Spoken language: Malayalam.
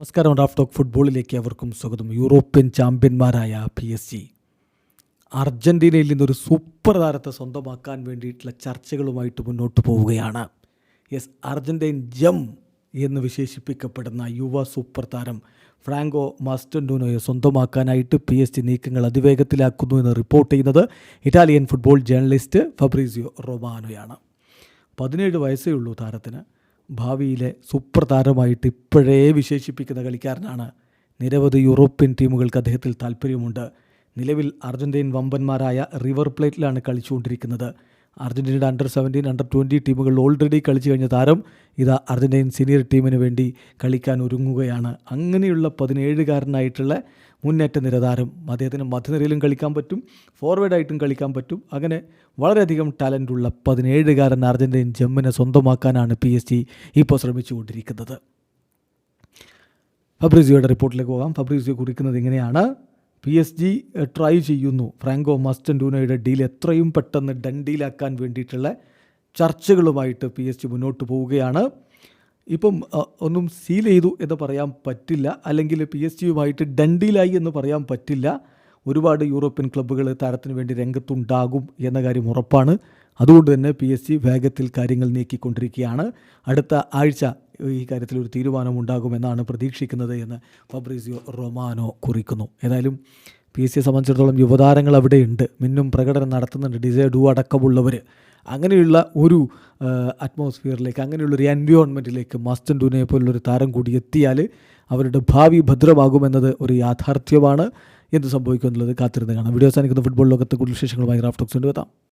നമസ്കാരം. റാഫ് ടോക്ക് ഫുട്ബോളിലേക്ക് അവർക്കും സ്വാഗതം. യൂറോപ്യൻ ചാമ്പ്യന്മാരായ പി എസ് ജി അർജന്റീനയിൽ നിന്നൊരു സൂപ്പർ താരത്തെ സ്വന്തമാക്കാൻ വേണ്ടിയിട്ടുള്ള ചർച്ചകളുമായിട്ട് മുന്നോട്ട് പോവുകയാണ്. യെസ് അർജന്റൈൻ ജം എന്ന് വിശേഷിപ്പിക്കപ്പെടുന്ന യുവ സൂപ്പർ താരം ഫ്രാങ്കോ മാസ്റ്റൻഡൂനോയെ സ്വന്തമാക്കാനായിട്ട് പി എസ് ജി നീക്കങ്ങൾ അതിവേഗത്തിലാക്കുന്നു എന്ന് റിപ്പോർട്ട് ചെയ്യുന്നത് ഇറ്റാലിയൻ ഫുട്ബോൾ ജേർണലിസ്റ്റ് ഫബ്രീസിയോ റൊമാനോയാണ്. പതിനേഴ് വയസ്സേ ഉള്ളൂ താരത്തിന്. ഭാവിയിലെ സൂപ്പർ താരമായിട്ട് ഇപ്പോഴേ വിശേഷിപ്പിക്കുന്ന കളിക്കാരനാണ് നിരവധി യൂറോപ്യൻ ടീമുകൾക്ക് അദ്ദേഹത്തിൽ താല്പര്യമുണ്ട്. നിലവിൽ അർജന്റീൻ വമ്പന്മാരായ റിവർ പ്ലേറ്റിലാണ് കളിച്ചുകൊണ്ടിരിക്കുന്നത്. അർജന്റീനയുടെ അണ്ടർ സെവന്റീൻ അണ്ടർ ട്വന്റി ടീമുകൾ ഓൾറെഡി കളിച്ചു കഴിഞ്ഞ താരം ഇതാ അർജന്റീൻ സീനിയർ ടീമിന് വേണ്ടി കളിക്കാൻ ഒരുങ്ങുകയാണ്. അങ്ങനെയുള്ള പതിനേഴുകാരനായിട്ടുള്ള മുന്നേറ്റ നിരതാരം. അദ്ദേഹത്തിന് മധ്യനിരയിലും കളിക്കാൻ പറ്റും ഫോർവേഡായിട്ടും കളിക്കാൻ പറ്റും. അങ്ങനെ വളരെയധികം ടാലന്റുള്ള പതിനേഴുകാരൻ അർജന്റീൻ ജമ്മിനെ സ്വന്തമാക്കാനാണ് പി എസ് ജി ഇപ്പോൾ ശ്രമിച്ചുകൊണ്ടിരിക്കുന്നത്. ഫബ്രീസിയോയുടെ റിപ്പോർട്ടിലേക്ക് പോകാം. ഫബ്രീസിയോ കുറിക്കുന്നത് ഇങ്ങനെയാണ്. പി എസ് ജി ട്രൈ ചെയ്യുന്നു. ഫ്രാങ്കോ മസ്റ്റൻഡൂനയുടെ ഡീൽ എത്രയും പെട്ടെന്ന് ഡൺ വേണ്ടിയിട്ടുള്ള ചർച്ചകളുമായിട്ട് പി എസ് ജി മുന്നോട്ട് പോവുകയാണ്. ഇപ്പം ഒന്നും സീൽ ചെയ്തു എന്ന് പറയാൻ പറ്റില്ല. അല്ലെങ്കിൽ പി എസ് ജിയുമായിട്ട് ഡണ്ടീലായി എന്ന് പറയാൻ പറ്റില്ല. ഒരുപാട് യൂറോപ്യൻ ക്ലബ്ബുകൾ താരത്തിന് വേണ്ടി രംഗത്തുണ്ടാകും എന്ന കാര്യം ഉറപ്പാണ്. അതുകൊണ്ട് തന്നെ പി എസ് ജി വേഗത്തിൽ കാര്യങ്ങൾ നീക്കിക്കൊണ്ടിരിക്കുകയാണ്. അടുത്ത ആഴ്ച ഈ കാര്യത്തിൽ ഒരു തീരുമാനമുണ്ടാകുമെന്നാണ് പ്രതീക്ഷിക്കുന്നത് എന്ന് ഫബ്രീസിയോ റൊമാനോ കുറിക്കുന്നു. ഏതായാലും പി എസ് സിയെ സംബന്ധിച്ചിടത്തോളം യുവതാരങ്ങൾ അവിടെയുണ്ട്. മിന്നും പ്രകടനം നടത്തുന്നുണ്ട്. ഡിസൈ ഡു അടക്കമുള്ളവർ. അങ്ങനെയുള്ള ഒരു അറ്റ്മോസ്ഫിയറിലേക്ക് അങ്ങനെയുള്ള ഒരു എൻവയോൺമെന്റിലേക്ക് മസ്റ്റൻ ഡൂനെ പോലുള്ളൊരു താരം കൂടി എത്തിയാൽ അവരുടെ ഭാവി ഭദ്രമാകുമെന്നത് ഒരു യാഥാർത്ഥ്യമാണ്. എന്ത് സംഭവിക്കും എന്നുള്ളത് കാത്തിരുന്ന് കാണാം. വീഡിയോ സാധിക്കുന്ന ഫുട്ബോൾ ലോകത്തെ കൂടുതൽ വിശേഷങ്ങളുമായി റാഫ്റ്റോക്സ് കൊണ്ടുവെത്താം